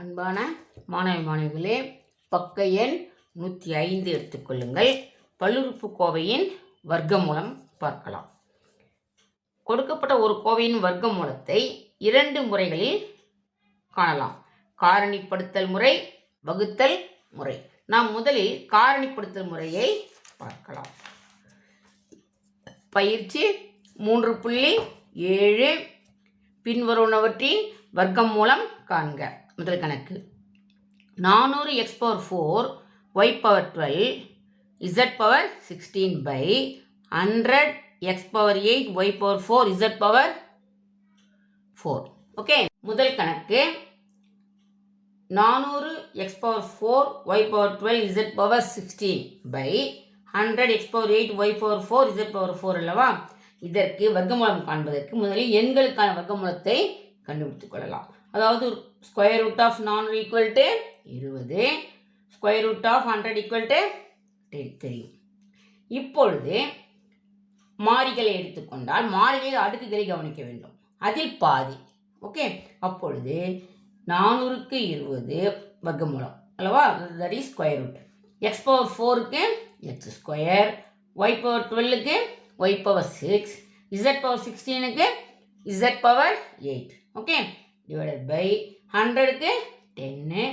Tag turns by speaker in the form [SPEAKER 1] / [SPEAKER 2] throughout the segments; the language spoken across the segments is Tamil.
[SPEAKER 1] அன்பான மாணவி மாணவிகளே பக்க எண் நூற்றி ஐந்து எடுத்துக்கொள்ளுங்கள் பல்லுறுப்புக்கோவையின் வர்க்கமூலம் பார்க்கலாம். கொடுக்கப்பட்ட ஒரு கோவையின் வர்க்கமூலத்தை இரண்டு முறைகளில் காணலாம். காரணிப்படுத்தல் முறை வகுத்தல் முறை. நாம் முதலில் காரணிப்படுத்தல் முறையை பார்க்கலாம். பயிற்சி மூன்று புள்ளி ஏழு பின்வருவனவற்றின் வர்க்கம் மூலம் காண்க. முதல் கணக்கு. நானூறு x power four y power twelve z power sixteen by hundred x power eight y power four z power four okay முதல் கணக்கு. நானூறு x power four y power twelve z power sixteen by hundred x power eight y power four z power four அல்லவா? இதற்கு வர்க்கமூலம் காண்பதற்கு முதலில் எண்களுக்கான வர்க்கமூலத்தை கண்டுபிடித்துக் கொள்ளலாம். அதாவது ஸ்கொயர் ரூட் ஆஃப் நானூறு ஈக்குவல் டு இருபது square root of hundred equal to தெரியும் இப்பொழுது மாறிகளை எடுத்துக்கொண்டால் மாறிகளில் அடுக்குகளை கவனிக்க வேண்டும். அதில் பாதி. ஓகே? அப்பொழுது நானூறுக்கு இருபது வர்க்கமூலம். அல்லவா? That is square root x power ஃபோருக்கு x square y power டுவெல்லுக்கு y power six z power சிக்ஸ்டீனுக்கு z power eight okay divided by ஹண்ட்ரடுக்கு டென்னு.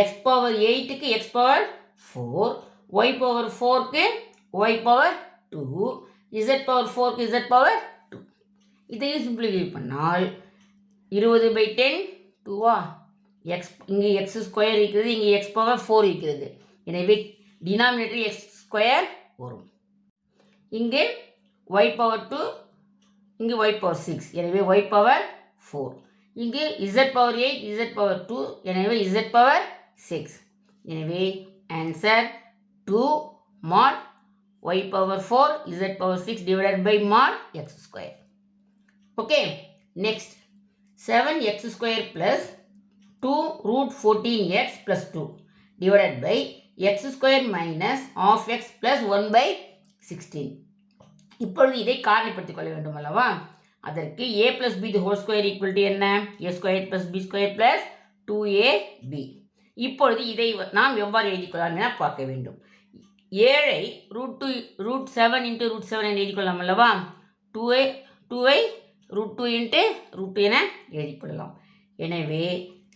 [SPEAKER 1] எக்ஸ் பவர் எயிட்டுக்கு x power four y power ஃபோருக்கு y power two z power ஃபோருக்கு இசட் பவர் டூ இதையும் சிம்பிளிஃபை பண்ணால் இருபது பை டென் டூவா எக்ஸ் இங்கே எக்ஸ் ஸ்கொயர் இருக்கிறது இங்கே எக்ஸ் பவர் ஃபோர் இருக்கிறது. எனவே டினாமினேட்டர் எக்ஸ் ஸ்கொயர் வரும். இங்கே ஒய் பவர் டூ இங்கே ஒய் பவர் சிக்ஸ் எனவே ஒய் பவர் ஃபோர் இங்கு z power eight z power two எனவே இசட் பவர் சிக்ஸ் எனவே answer two mod y power four z power six divided by mod x square okay next seven x square plus two root fourteen x plus two divided by x square minus of x plus one by sixteen இப்பொழுது இதை காரணிப்படுத்திக் கொள்ள வேண்டும் அல்லவா? அதற்கு a plus b whole square equal to என்ன? A square plus b square plus two a b இப்பொழுது இதை நாம் எவ்வாறு எழுதிக்கொள்ளலாம் என பார்க்க வேண்டும். ஏழை root two root seven into root seven என எழுதிக்கொள்ளலாம் அல்லவா? டூ டூ டூவை root two into root two என எழுதிக்கொள்ளலாம் எனவே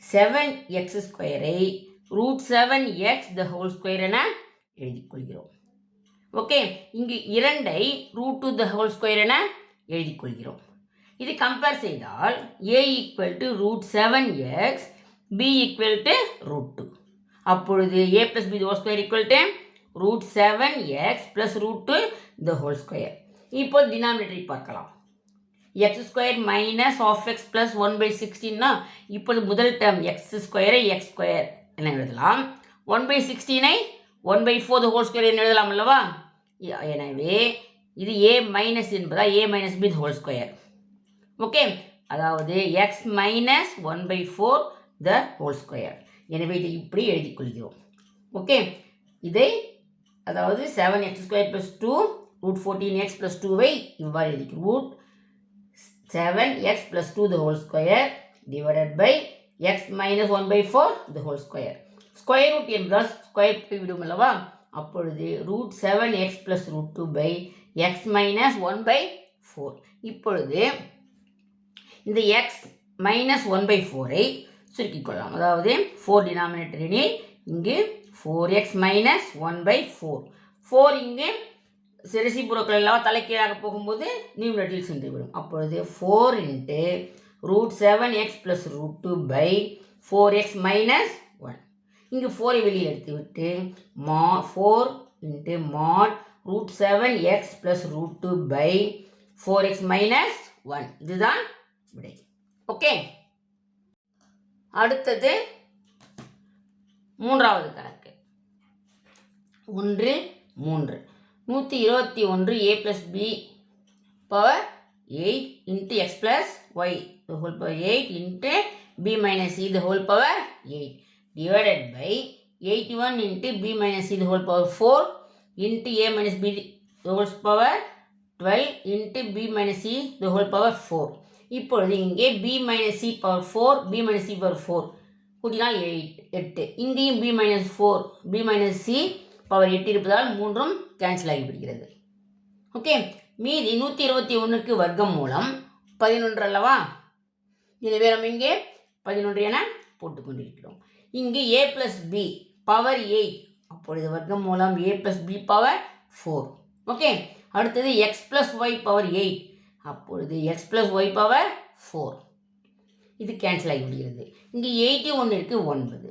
[SPEAKER 1] செவன் எக்ஸ் ஸ்கொயரை root seven x the whole square என எழுதிக்கொள்கிறோம் ஓகே இங்கு இரண்டை root two the whole square என எழுதிக்கொள்கிறோம் இது கம்பேர் செய்தால் a equal to root seven x b equal to root two அப்பொழுது a plus b whole square equal to root seven x plus root two the whole square இப்போ டினாமினேட்டரி பார்க்கலாம். X square minus of x plus one by சிக்ஸ்டீன்னா இப்போது முதல் டேர்ம் எக்ஸ் ஸ்கொயரை எக்ஸ் ஸ்கொயர் என எழுதலாம். One by சிக்ஸ்டீனை one by four the whole square என எழுதலாம் அல்லவா? எனவே இது ஏ மைனஸ் என்பதா a minus b whole square okay அதாவது x minus one by four the whole square எனவே இதை இப்படி எழுதிக் கொள்கிறோம். ஓகே இதை அதாவது seven x square plus two root fourteen x plus டூவை இவ்வாறு எழுதிக்கிறோம். Root seven x plus two the whole square divided by x minus one by four the whole square square root என்றால் ஸ்கொயர் விடும் அல்லவா? அப்பொழுது root seven x plus root two by x minus one by four இப்பொழுது இந்த எக்ஸ் மைனஸ் ஒன் பை ஃபோரை சுருக்கிக் கொள்ளலாம் அதாவது ஃபோர் டினாமினேட்டர் எனில் இங்கு four x minus one by four four இங்கு சிறசி புறக்கள் எல்லாம் தலைக்கீழாக போகும்போது நியூமினேட்டில் சென்றுவிடும். அப்பொழுது four into root seven x plus root two by four x minus one இங்கு ஃபோரை வெளியே எடுத்துவிட்டு மா four into mod root seven x plus root two by four x minus one இதுதான் விடை ஓகே அடுத்தது மூன்றாவது கணக்கு. ஒன்று மூன்று. நூற்றி இருபத்தி ஒன்று a plus b power eight into x plus y the whole power eight into b minus c the whole power eight divided by 81 into b minus c the whole power 4 e, into a minus b the whole power 12 into b minus c the whole power 4 இப்பொழுது இங்கே b minus c power four b minus c power four கூட்டினால் எயிட் எட்டு. இங்கேயும் b minus four b minus c power எட்டு இருப்பதால் மூன்றும் கேன்சல் ஆகிவிடுகிறது. ஓகே மீதி நூற்றி இருபத்தி ஒன்றுக்கு வர்க்கம் மூலம் பதினொன்று அல்லவா? எனவே நம்ம இங்கே பதினொன்று என போட்டுக்கொண்டிருக்கிறோம் இங்கே a plus b power eight அப்பொழுது வர்க்கம் மூலம் a plus b power four okay அடுத்தது x plus y power eight அப்பொழுது x plus y power four இது கேன்சல் ஆகிவிடுகிறது இங்கே எயிட்டி ஒன்று இருக்குது ஒன்பது.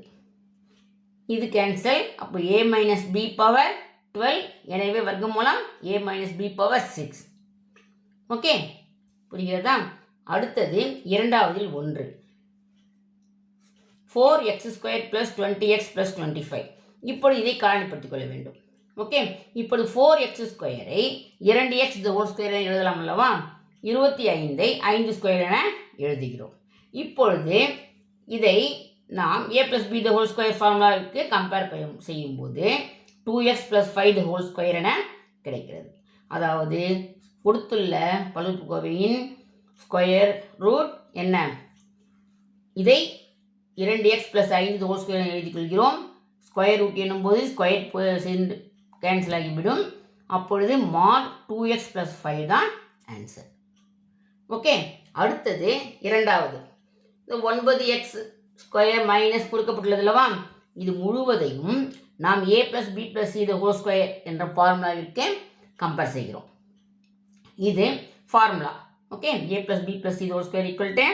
[SPEAKER 1] இது கேன்சல் அப்போ a minus b power twelve எனவே வர்க்கம் மூலம் a minus b power six okay புரிகிறதா? அடுத்தது இரண்டாவதில் ஒன்று. Four x square plus twenty x plus twenty five இப்பொழுது இதை காரணப்படுத்திக் கொள்ள வேண்டும். ஓகே இப்பொழுது ஃபோர் எக்ஸ் ஸ்கொயரை இரண்டு எக்ஸ் த ஹோல் ஸ்கொயரை எழுதலாம் அல்லவா? இருபத்தி ஐந்தை ஐந்து ஸ்கொயர் என எழுதுகிறோம். இப்பொழுது இதை நாம் a plus b the whole square ஃபார்முலாவுக்கு compare செய்யும்போது two x plus five the whole square என கிடைக்கிறது. அதாவது கொடுத்துள்ள பல்லுறுப்புக்கோவையின் ஸ்கொயர் ரூட் என்ன? இதை இரண்டு எக்ஸ் ப்ளஸ் ஐந்து ஹோல் ஸ்கொயர் எழுதிக் கொள்கிறோம் ஸ்கொயர் ரூட் எனும்போது ஸ்கொயர் சேர்ந்து கேன்சல் ஆகிவிடும். அப்பொழுது மார் டூ எக்ஸ் ப்ளஸ் ஃபைவ் தான் ஆன்சர் ஓகே? அடுத்தது இரண்டாவது. இந்த ஒன்பது எக்ஸ் ஸ்கொயர் மைனஸ் கொடுக்கப்பட்டுள்ளதுல்லவா இது முழுவதையும் நாம் a plus b plus the whole square என்ற ஃபார்முலாவிற்கு கம்பேர் செய்கிறோம். இது formula okay? A plus b plus இது whole square equal to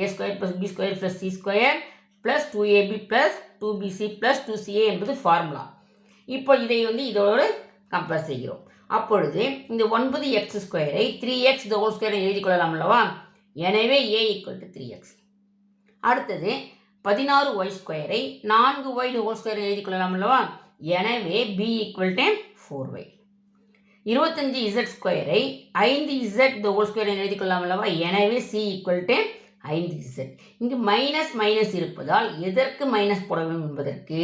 [SPEAKER 1] a square plus b square plus c square plus two a b plus two b c plus two c a என்பது ஃபார்முலா இப்போ இதை வந்து இதோட கம்பேர் செய்கிறோம். அப்பொழுது இந்த ஒன்பது எக்ஸ் ஸ்கொயரை த்ரீ எக்ஸ் த ஹோல் ஸ்கொயரை எழுதி கொள்ளலாம் அல்லவா? எனவே a equal to three x அடுத்தது பதினாறு ஒய் ஸ்கொயரை நான்கு ஒய் ஹோல் ஸ்கொயரை எழுதி கொள்ளலாம் அல்லவா? எனவே b equal to four y இருபத்தஞ்சு இசட் ஸ்கொயரை ஐந்து இசட் த ஹோல் ஸ்கொயரை எழுதி கொள்ளலாம் அல்லவா? எனவே சி ஈக்குவல் டு ஐந்து இசட் இங்கு மைனஸ் மைனஸ் இருப்பதால் எதற்கு மைனஸ் போட வேண்டும் என்பதற்கு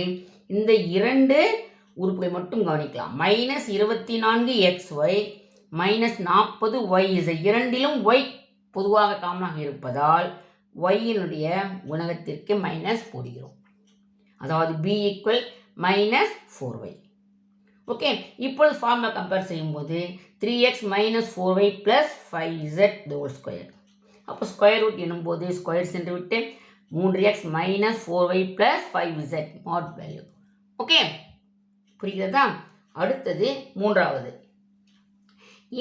[SPEAKER 1] இந்த இரண்டு உறுப்புகளை மட்டும் கவனிக்கலாம். மைனஸ் இருபத்தி நான்கு எக்ஸ் ஒய் மைனஸ் நாற்பது ஒய் இசட் இரண்டிலும் ஒய் பொதுவாக காமனாக இருப்பதால் ஒய்யினுடைய குணகத்திற்கு மைனஸ் போடுகிறோம். அதாவது b equal minus four y okay இப்பொழுது ஃபார்முலா கம்பேர் செய்யும்போது three x minus four y plus five z whole square அப்போ ஸ்கொயர் ரூட் எனும்போது ஸ்கொயர் சென்று விட்டு மூன்று x minus four y plus five z mod value okay புரிகிறதா? அடுத்தது மூன்றாவது.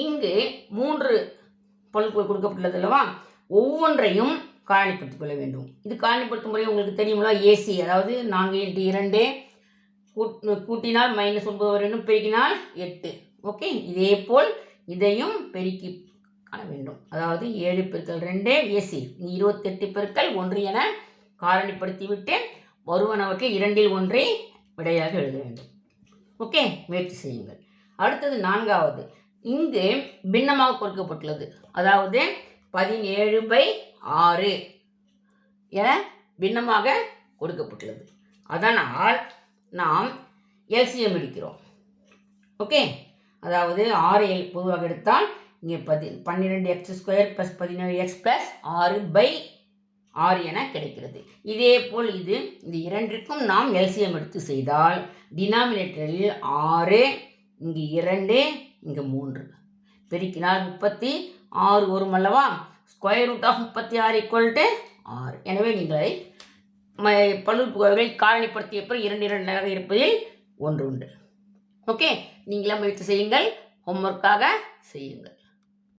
[SPEAKER 1] இங்கு மூன்று பொருட்கள் கொடுக்கப்பட்டுள்ளது அல்லவா? ஒவ்வொன்றையும் காரணிப்படுத்திக் கொள்ள வேண்டும். இது காரணிப்படுத்தும் முறை உங்களுக்கு தெரியுங்களா ஏசி அதாவது நான்கு இன்ட்டு இரண்டு கூட்டினால் மைனஸ் ஒன்பது வரையும் பெருக்கினால் எட்டு. ஓகே இதே போல் இதையும் பெருக்கி காண வேண்டும். அதாவது ஏழு பெருக்கள் ரெண்டு ஏசி இருபத்தெட்டு பெருக்கள் ஒன்று என காரணிப்படுத்திவிட்டு வருவனவற்றை இரண்டில் ஒன்றை விடையாக எழுத வேண்டும். ஓகே முயற்சி செய்யுங்கள். அடுத்தது நான்காவது. இங்கு பின்னமாக கொடுக்கப்பட்டுள்ளது. அதாவது பதினேழு பை ஆறு என பின்னமாக கொடுக்கப்பட்டுள்ளது. அதனால் நாம் எல்சிஎம் எடுக்கிறோம். ஓகே அதாவது ஆறு எல் பொதுவாக எடுத்தால் இங்கே பதி பன்னிரெண்டு எக்ஸ் ஸ்கொயர் ப்ளஸ் பதினேழு எக்ஸ் ப்ளஸ் ஆறு பை ஆறு என கிடைக்கிறது. இதே போல் இது இந்த இரண்டிற்கும் நாம் எல்சிஎம் எடுத்து செய்தால் டினாமினேட்டரில் ஆறு இங்கு இரண்டு இங்கு மூன்று. பெருக்கினால் முப்பத்தி ஆறு வரும் அல்லவா? ஸ்கொயர் ரூட் ஆஃப் முப்பத்தி ஆறு ஈக்குவல் டு ஆறு. எனவே நீங்கள் பல்லுறுப்புகளை காரணிப்படுத்திய பிறகு இரண்டு இரண்டாக இருப்பதில் ஒன்று உண்டு. ஓகே நீங்களும் முயற்சி செய்யுங்கள். ஹோம்ஒர்க்காக செய்யுங்கள்.